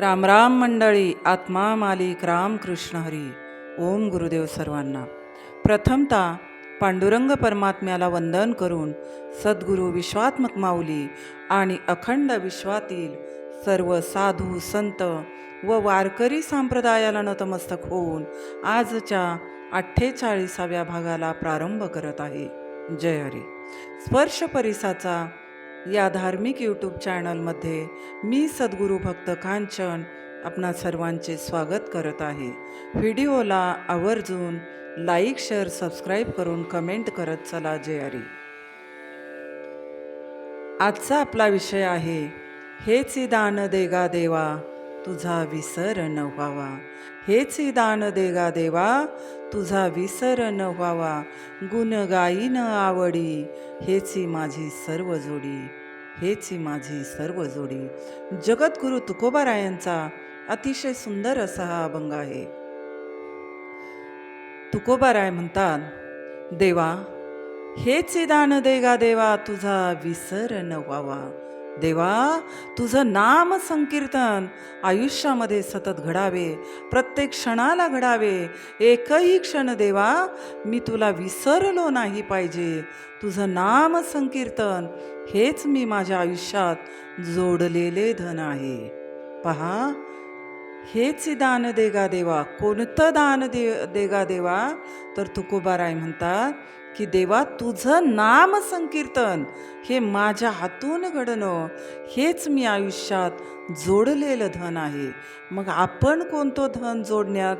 राम राम मंडळी आत्मा मालिक राम कृष्ण हरी. ओम गुरुदेव सर्वांना. प्रथमतः पांडुरंग परमात्म्याला वंदन करून सद्गुरू विश्वात्मक माऊली आणि अखंड विश्वातील सर्व साधू संत व वारकरी संप्रदायाला नतमस्तक होऊन आजच्या अठ्ठेचाळीसाव्या भागाला प्रारंभ करत आहे. जय हरी. स्पर्श परिसाचा या धार्मिक यूट्यूब चॅनलमध्ये मी सद्गुरू भक्त कांचन आपणा सर्वांचे स्वागत करत आहे. व्हिडिओला आवर्जून लाईक शेअर सबस्क्राईब करून कमेंट करत चला जय हरी. आजचा आपला विषय आहे हेच दान देगा देवा तुझा विसर न व्हावा. हेच दान देगा देवा तुझा विसर न व्हावा. गुण गायी न आवडी. हेची माझी सर्व जोडी. हेची माझी सर्व जोडी. जगद्गुरु तुकोबारायांचा अतिशय सुंदर असा हा अभंग आहे. तुकोबाराय म्हणतात देवा हेच दान देगा देवा तुझा विसर न व्हावा. देवा तुझं नाम संकीर्तन आयुष्यामध्ये सतत घडावे प्रत्येक क्षणाला घडावे. एकही क्षण देवा मी तुला विसरलो नाही पाहिजे. तुझं नाम संकीर्तन हेच मी माझ्या आयुष्यात जोडलेले धन आहे. पहा हेच दान देगा देवा. कोणतं दान दे देगा देवा? तर तुकोबाराय म्हणतात की देवा तुझं नाम संकीर्तन हे माझ्या हातून घडणं हेच मी आयुष्यात जोडलेलं धन आहे. मग आपण कोणतं धन जोडण्यात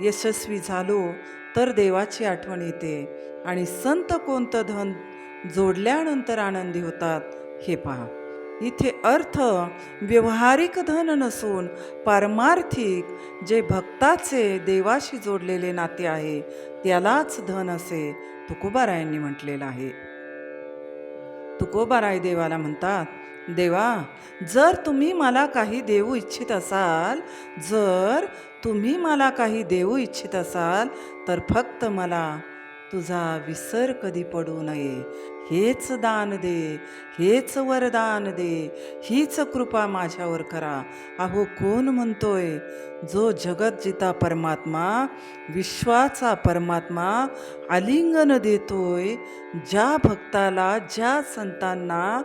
यशस्वी झालो तर देवाची आठवण येते. आणि संत कोणतं धन जोडल्यानंतर आनंदी होतात हे पहा. इथे अर्थ व्यवहारिक धन नसून पारमार्थिक जे भक्ताचे देवाशी जोडलेले नाते आहे त्यालाच धन असे तुकोबारायांनी म्हटलेलं आहे. तुकोबाराय देवाला म्हणतात देवा जर तुम्ही मला काही देऊ इच्छित असाल जर तुम्ही मला काही देऊ इच्छित असाल तर फक्त मला तुझा विसर कधी पडू नये. हेच दान दे हेच वरदान दे हीच कृपा माझ्यावर करा. अहो कोण म्हणतोय? जो जगत जिता परमात्मा विश्वाचा परमात्मा आलिंगन देतोय ज्या भक्ताला ज्या संतांना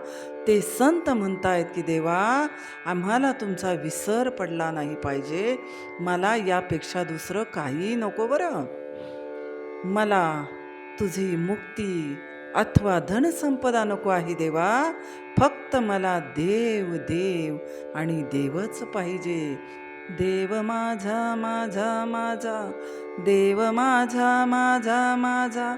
ते संत म्हणतायत की देवा आम्हाला तुमचा विसर पडला नाही पाहिजे. मला यापेक्षा दुसरं काही नको बरं. मला तुझी मुक्ती अथवा धनसंपदा नको आहे देवा. फक्त मला देव देव आणि देवच पाहिजे. देव माझा माझा माझा. देव माझा माझा माझा.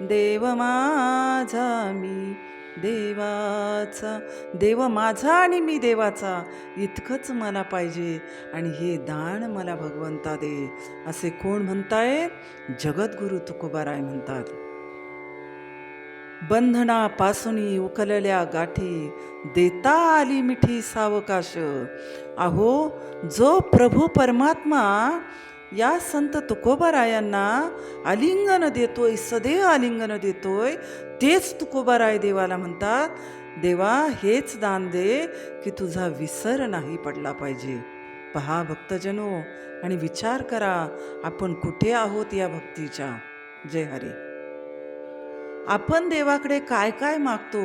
देव माझा मी देवाचा. देव माझा आणि मी देवाचा. इतकंच मला पाहिजे आणि हे दान मला भगवंता दे. असे कोण म्हणताय? जगद्गुरु तुकोबाराय म्हणतात. बंधनापासून उकलल्या गाठी देता आली मिठी सावकाश. अहो जो प्रभू परमात्मा या संत तुकोबारायांना आलिंगन देतोय सदैव आलिंगन देतोय तेच तुकोबाराय देवाला म्हणतात देवा हेच दान दे की तुझा विसर नाही पडला पाहिजे. पहा भक्तजनो आणि विचार करा आपण कुठे आहोत या भक्तीच्या? जय हरी. आपण देवाकडे काय काय मागतो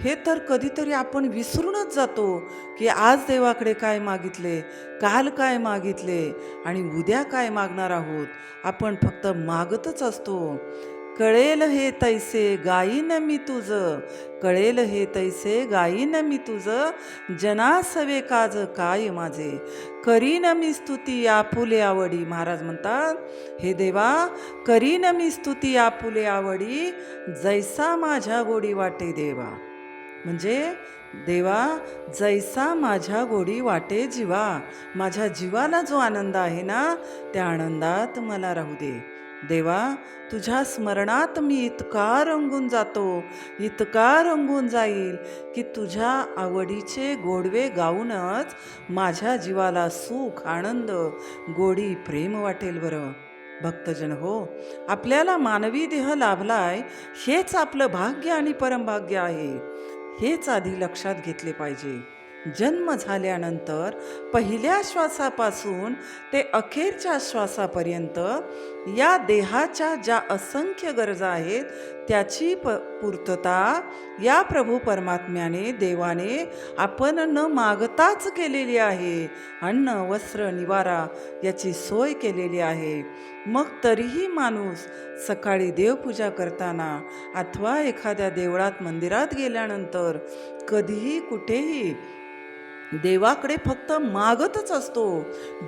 हे तर कधीतरी आपण विसरूनच जातो की आज देवाकडे काय मागितले काल काय मागितले आणि उद्या काय मागणार आहोत. आपण फक्त मागतच असतो. कळेल हे तैसे गाईन मी तुझं कळेल हे तैसे गाईन मी तुझं जनासवे काज काय माझे? करीन मी स्तुती आपुले आवडी. महाराज म्हणतात हे देवा करीन मी स्तुती आपुले आवडी जैसा माझ्या गोडी वाटे देवा. म्हणजे देवा जैसा माझ्या गोडी वाटे जीवा माझ्या जीवाला जो आनंद आहे ना त्या आनंदात मला राहू दे. देवा तुझ्या स्मरणात मी इतका रंगून जातो इतका रंगून जाईल की तुझ्या आवडीचे गोडवे गाऊनच माझ्या जीवाला सुख आनंद गोडी प्रेम वाटेल बरं. भक्तजन हो आपल्याला मानवी देह लाभलाय हेच आपलं भाग्य आणि परमभाग्य आहे. हेच आधी लक्षात घेतले पाहिजे. जन्म झाल्यानंतर पहिल्या श्वासापासून ते अखेरच्या श्वासापर्यंत या देहाच्या ज्या असंख्य गरजा आहेत त्याची प पूर्तता या प्रभू परमात्म्याने देवाने आपण न मागताच केलेली आहे. अन्न वस्त्र निवारा याची सोय केलेली आहे. मग तरीही माणूस सकाळी देवपूजा करताना अथवा एखाद्या देवळात मंदिरात गेल्यानंतर कधीही कुठेही देवाकडे फक्त मागतच असतो.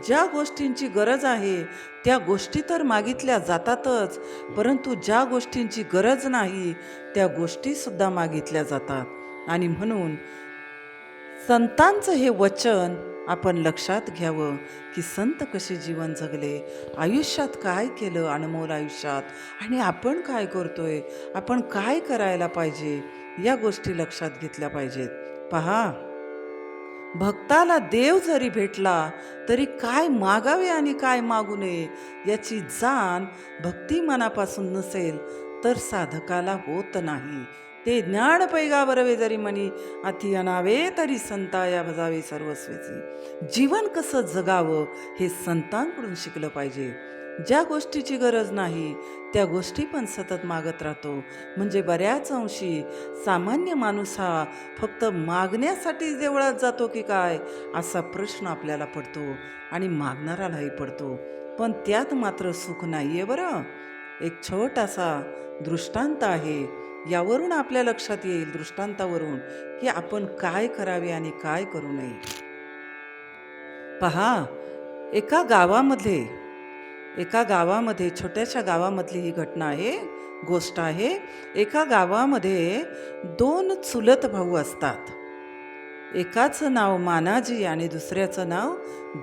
ज्या गोष्टींची गरज आहे त्या गोष्टी तर मागितल्या जातातच परंतु ज्या गोष्टींची गरज नाही त्या गोष्टीसुद्धा मागितल्या जातात. आणि म्हणून संतांचं हे वचन आपण लक्षात घ्यावं की संत कसे जीवन जगले आयुष्यात काय केलं अनमोल आयुष्यात आणि आपण काय करतोय आपण काय करायला पाहिजे या गोष्टी लक्षात घेतल्या पाहिजेत. पहा भक्ताला देव जरी भेटला तरी काय मागावे आणि काय मागू नये याची जाण भक्ती मनापासून नसेल तर साधकाला होत नाही. ते ज्ञान पैगा बरवे जरी मनी अति अनावे तरी संताया भजावे सर्वस्वीचे. जीवन कसं जगावं हे संतांकडून शिकलं पाहिजे. ज्या गोष्टीची गरज नाही त्या गोष्टी पण सतत मागत राहतो. म्हणजे बऱ्याच अंशी सामान्य माणूस हा फक्त मागण्यासाठी देवळात जातो की काय असा प्रश्न आपल्याला पडतो आणि मागणारालाही पडतो. पण त्यात मात्र सुख नाही आहे बरं. एक छोटासा दृष्टांत आहे. यावरून आपल्या लक्षात येईल दृष्टांतावरून की आपण काय करावे आणि काय करू नये. पहा एका गावामध्ये एका गावामध्ये छोट्याशा गावामधली ही घटना आहे गोष्ट आहे एका गावामध्ये दोन चुलत भाऊ असतात. एकाचं नाव मानाजी आणि दुसऱ्याचं नाव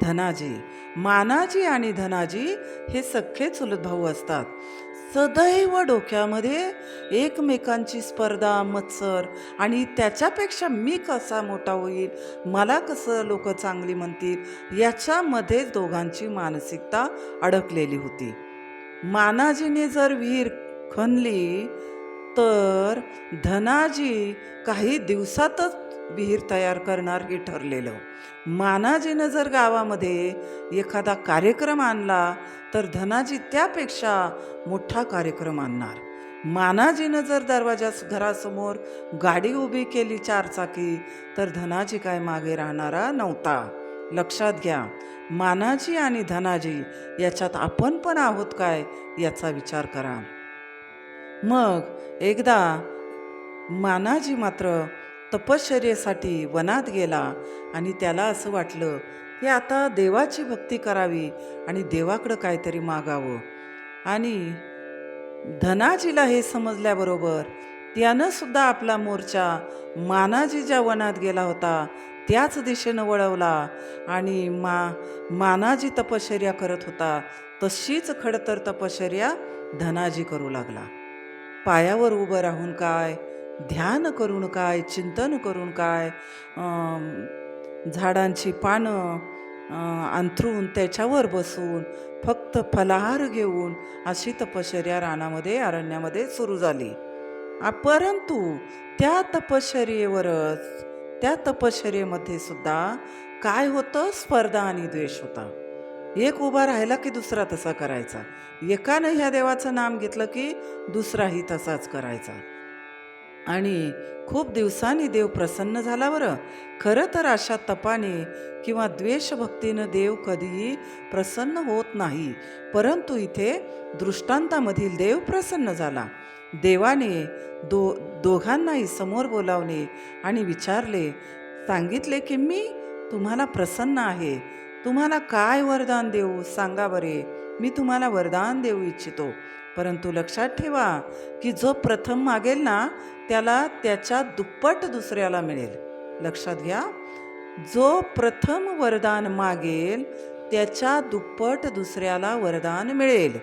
धनाजी. मानाजी आणि धनाजी हे सख्खे चुलत भाऊ असतात. सदैव डोक्यामध्ये एकमेकांची स्पर्धा मत्सर आणि त्याच्यापेक्षा मी कसा मोठा होईल मला कसं लोक चांगली म्हणतील याच्यामध्येच दोघांची मानसिकता अडकलेली होती. मानाजीने जर विहीर खणली तर धनाजी काही दिवसातच विहीर तयार करणार हे ठरलेलं. मानाजीनं जर गावामध्ये एखादा कार्यक्रम आणला तर धनाजी त्यापेक्षा मोठा कार्यक्रम आणणार. मानाजीनं जर दरवाजा घरासमोर गाडी उभी केली चारचाकी तर धनाजी काय मागे राहणारा नव्हता. लक्षात घ्या मानाजी आणि धनाजी याच्यात आपण पण आहोत काय याचा विचार करा. मग एकदा मानाजी मात्र तपश्चर्येसाठी वनात गेला आणि त्याला असं वाटलं की आता देवाची भक्ती करावी आणि देवाकडं काहीतरी मागावं. आणि धनाजीला हे समजल्याबरोबर त्यानं सुद्धा आपला मोर्चा मानाजी ज्या वनात गेला होता त्याच दिशेनं वळवला आणि मा मानाजी तपश्चर्या करत होता तशीच खडतर तपश्चर्या धनाजी करू लागला. पायावर उभं राहून काय ध्यान करून काय चिंतन करून काय झाडांची पानं अंथरून त्याच्यावर बसून फक्त फलाहार घेऊन अशी तपश्चर्या रानामध्ये अरण्यामध्ये सुरू झाली. परंतु त्या तपश्चर्येवरच त्या तपश्चर्येमध्ये सुद्धा काय होतं? स्पर्धा आणि द्वेष होता. एक उभा राहिला की दुसरा तसा करायचा. एकानं ह्या देवाचं नाम घेतलं की दुसराही तसाच करायचा. आणि खूप दिवसांनी देव प्रसन्न झाला बरं. खरं तर अशा तपाने किंवा द्वेषभक्तीनं देव कधीही प्रसन्न होत नाही परंतु इथे दृष्टांतामधील देव प्रसन्न झाला. देवाने दो दोघांनाही समोर बोलावले आणि विचारले सांगितले की मी तुम्हाला प्रसन्न आहे. तुम्हाला काय वरदान देऊ? सांगा बरे. मी तुम्हाला वरदान देऊ इच्छितो. परंतु लक्षात ठेवा की जो प्रथम मागेल ना त्याला त्याच्या दुप्पट दुसऱ्याला मिळेल. लक्षात घ्या जो प्रथम वरदान मागेल त्याच्या दुप्पट दुसऱ्याला वरदान मिळेल.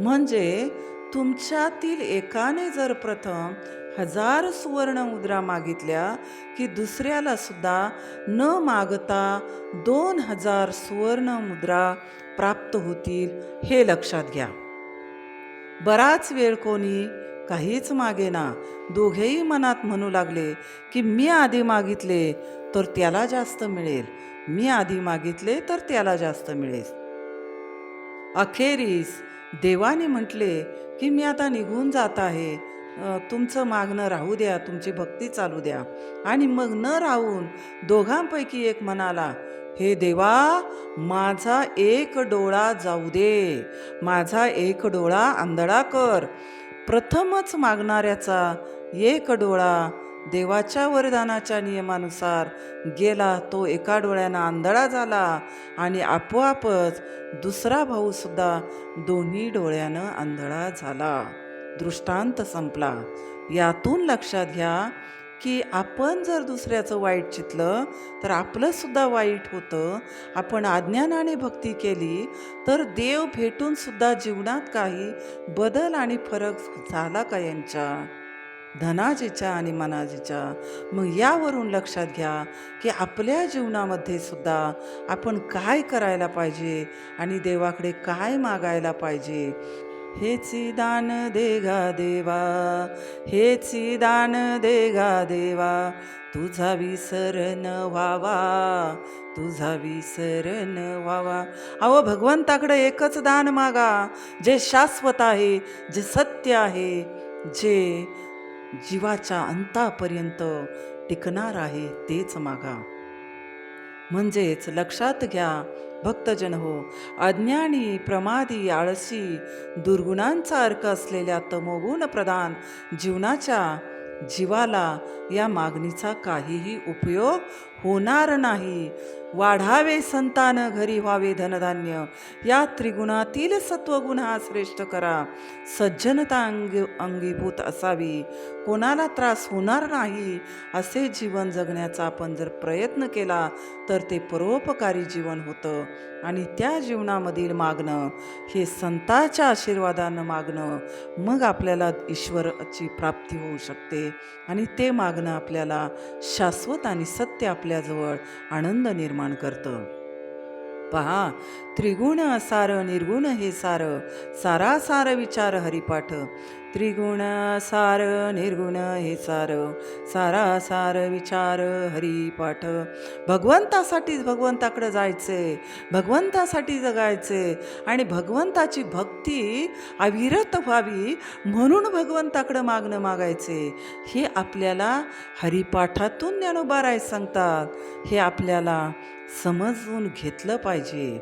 म्हणजे तुमच्यातील एकाने जर प्रथम हजार सुवर्ण मुद्रा मागितल्या की दुसऱ्याला सुद्धा न मागता दोन हजार सुवर्ण मुद्रा प्राप्त होतील हे लक्षात घ्या. बराच वेळ कोणी काहीच मागेना दोघेही मनात म्हणू लागले की मी आधी मागितले तर त्याला जास्त मिळेल. मी आधी मागितले तर त्याला जास्त मिळेल. अखेरीस देवाने म्हटले की मी आता निघून जात आहे. तुमचं मागणं राहू द्या. तुमची भक्ती चालू द्या. आणि मग न राहून दोघांपैकी एक म्हणाला हे देवा माझा एक डोळा जाऊ दे. माझा एक डोळा आंधळा कर. प्रथमच मागणाऱ्याचा एक डोळा देवाच्या वरदानाच्या नियमानुसार गेला तो एका डोळ्यानं आंधळा झाला आणि आपोआपच दुसरा भाऊसुद्धा दोन्ही डोळ्यानं आंधळा झाला. दृष्टांत संपला. यातून लक्षात घ्या की आपण जर दुसऱ्याचं वाईट चितलं तर आपलंसुद्धा वाईट होतं. आपण अज्ञानाने भक्ती केली तर देव भेटूनसुद्धा जीवनात काही बदल आणि फरक झाला का यांच्या? धनाजीच्या आणि मनाजीच्या. मग यावरून लक्षात घ्या की आपल्या जीवनामध्ये सुद्धा आपण काय करायला पाहिजे आणि देवाकडे काय मागायला पाहिजे? हेची दान देगा देवा हेच दान देगा देवा तुझा विसरण व्हावा तुझा विसर न व्हावा. अहो भगवंताकडे एकच दान मागा जे शाश्वत आहे जे सत्य आहे जे जीवाच्या अंतापर्यंत टिकणार आहे तेच मागा. म्हणजेच लक्षात घ्या भक्तजन हो. अज्ञानी प्रमादी आळसी दुर्गुणांचा अर्क असलेल्या तमोगुण प्रधान जीवनाच्या जीवाला या मागणीचा काहीही उपयोग होणार नाही. वाढावे संतान घरी व्हावे धनधान्य. या त्रिगुणातील सत्वगुण हा श्रेष्ठ करा. सज्जनता अंग अंगीभूत असावी. कोणाला त्रास होणार नाही असे जीवन जगण्याचा आपण जर प्रयत्न केला तर ते परोपकारी जीवन होतं. आणि त्या जीवनामधील मागणं हे संताच्या आशीर्वादानं मागणं मग आपल्याला ईश्वराची प्राप्ती होऊ शकते. आणि ते मागणं आपल्याला शाश्वत आणि सत्य आपल्याजवळ आनंद निर्माण करतं. पहा. त्रिगुण सार निर्गुण हे सार. सारा सार विचार हरिपाठ. त्रिगुण सार निर्गुण हे सार. सारा सार विचार हरिपाठ. भगवंतासाठीच भगवंताकडे जायचे भगवंतासाठी जगायचे आणि भगवंताची भक्ती अविरत व्हावी म्हणून भगवंताकडं मागणं मागायचे. हे आपल्याला हरिपाठातून ज्ञानोबाराय सांगतात. हे आपल्याला समजून घेतलं पाहिजे.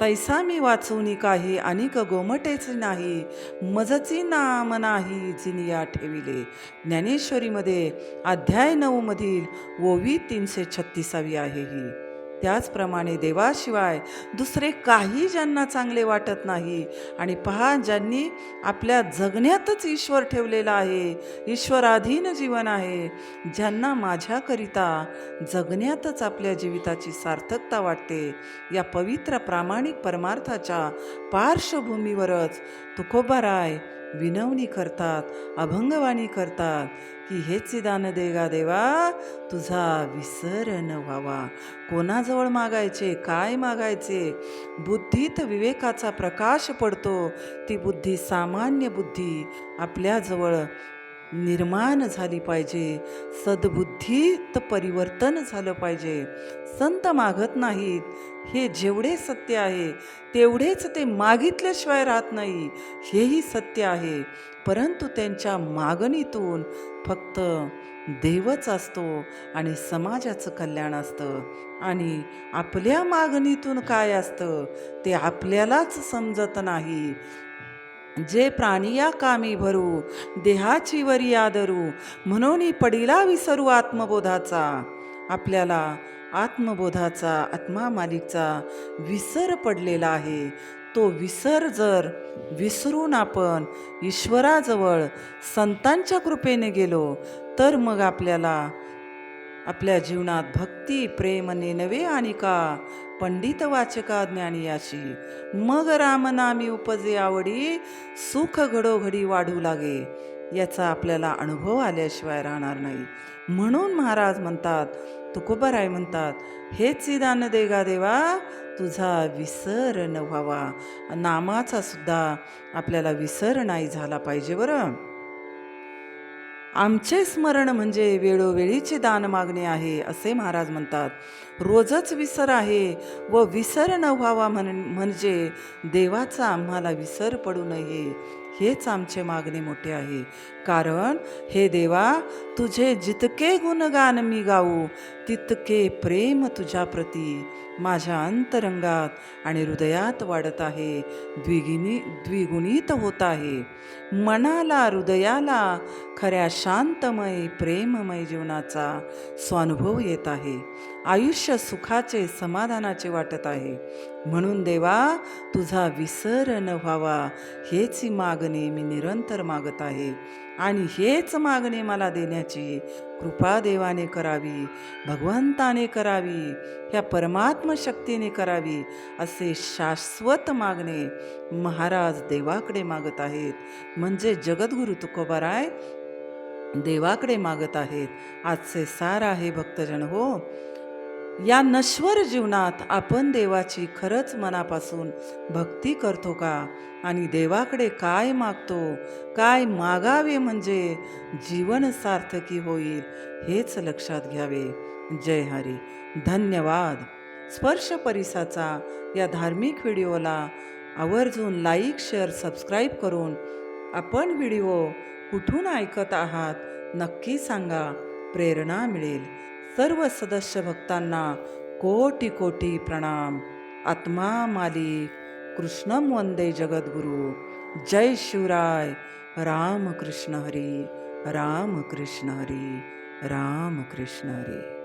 तैसा मी वाचवणी काही अनिक गोमटेच नाही मजची नाम नाही जिनिया ठेविले. ज्ञानेश्वरीमध्ये अध्याय नऊमधील ओवी तीनशे छत्तीसावी आहे ही. त्याचप्रमाणे देवाशिवाय दुसरे काही ज्यांना चांगले वाटत नाही. आणि पहा ज्यांनी आपल्या जगण्यातच ईश्वर ठेवलेला आहे ईश्वराधीन जीवन आहे ज्यांना माझ्याकरिता जगण्यातच आपल्या जीविताची सार्थकता वाटते. या पवित्र प्रामाणिक परमार्थाच्या पार्श्वभूमीवरच तुकोबाराय विनवणी करतात अभंगवाणी करतात की हेच दान देगा देवा तुझा विसर न व्हावा. कोणाजवळ मागायचे काय मागायचे? बुद्धीत विवेकाचा प्रकाश पडतो ती बुद्धी सामान्य बुद्धी आपल्याजवळ निर्माण झाली पाहिजे. सद्बुद्धीत परिवर्तन झालं पाहिजे. संत मागत नाहीत. हे जेवढे सत्य आहे तेवढेच ते मागितल्याशिवाय राहत नाही. हेही सत्य आहे. परंतु त्यांच्या मागणीतून फक्त देवच असतो आणि समाजाचं कल्याण असतं. आणि आपल्या मागणीतून काय असतं ते आपल्यालाच समजत नाही. जे प्राणी या कामी भरू देहाची वरी आदरू म्हणून पडिला विसरू आत्मबोधाचा. आपल्याला आत्मबोधाचा आत्मा मालिकचा विसर पडलेला आहे. तो विसर जर विसरून आपण ईश्वराजवळ संतांच्या कृपेने गेलो तर मग आपल्याला आपल्या जीवनात भक्ती प्रेमने नव्हे आणि का पंडित वाचका ज्ञानी याशी मग रामनामी उपजे आवडी सुख घडोघडी वाढू लागे याचा आपल्याला अनुभव आल्याशिवाय राहणार नाही. म्हणून महाराज म्हणतात तुकोबाराय म्हणतात हेच दान देगा देवा तुझा विसर न व्हावा. नामाचा सुद्धा आपल्याला विसर नाही झाला पाहिजे बरं. आमचे स्मरण म्हणजे वेळोवेळीचे दान मागणे आहे असे महाराज म्हणतात. रोजच विसर आहे व विसर न व्हावा म्हण म्हणजे देवाचा आम्हाला विसर पडू नये. हेच आमचे मागणे मोठे आहे. कारण हे देवा तुझे जितके गुणगान मी गाऊ तितके प्रेम तुझ्या प्रती माझ्या अंतरंगात आणि हृदयात वाढत आहे. द्विगिनी द्विगुणित होत आहे. मनाला हृदयाला खऱ्या शांतमय प्रेममय जीवनाचा स्वानुभव येत आहे. आयुष्य सुखाचे समाधानाचे वाटत आहे. म्हणून देवा तुझा विसर न व्हावा. हेच मागणे मी निरंतर मागत आहे. आणि हेच मागणे मला देण्याची कृपा देवाने करावी भगवंताने करावी ह्या परमात्म शक्तीने करावी असे शाश्वत मागणे महाराज देवाकडे मागत आहेत. म्हणजे जगद्गुरु तुकोबाराय देवाकडे मागत आहेत. आजचे सार आहे भक्तजन हो. या नश्वर जीवनात आपण देवाची खरंच मनापासून भक्ती करतो का? आणि देवाकडे काय मागतो? काय मागावे म्हणजे जीवन सार्थकी होईल हेच लक्षात घ्यावे. जय हरी. धन्यवाद. स्पर्श परिसाचा या धार्मिक व्हिडिओला आवर्जून लाईक शेअर सबस्क्राईब करून आपण व्हिडिओ कुठून ऐकत आहात नक्की सांगा. प्रेरणा मिळेल. सर्व सदस्य भक्तांना कोटी कोटी प्रणाम. आत्मा मालिक कृष्णम वंदे जगद्गुरु. जय शिवराय. राम कृष्ण हरी राम कृष्ण हरी राम कृष्ण हरी.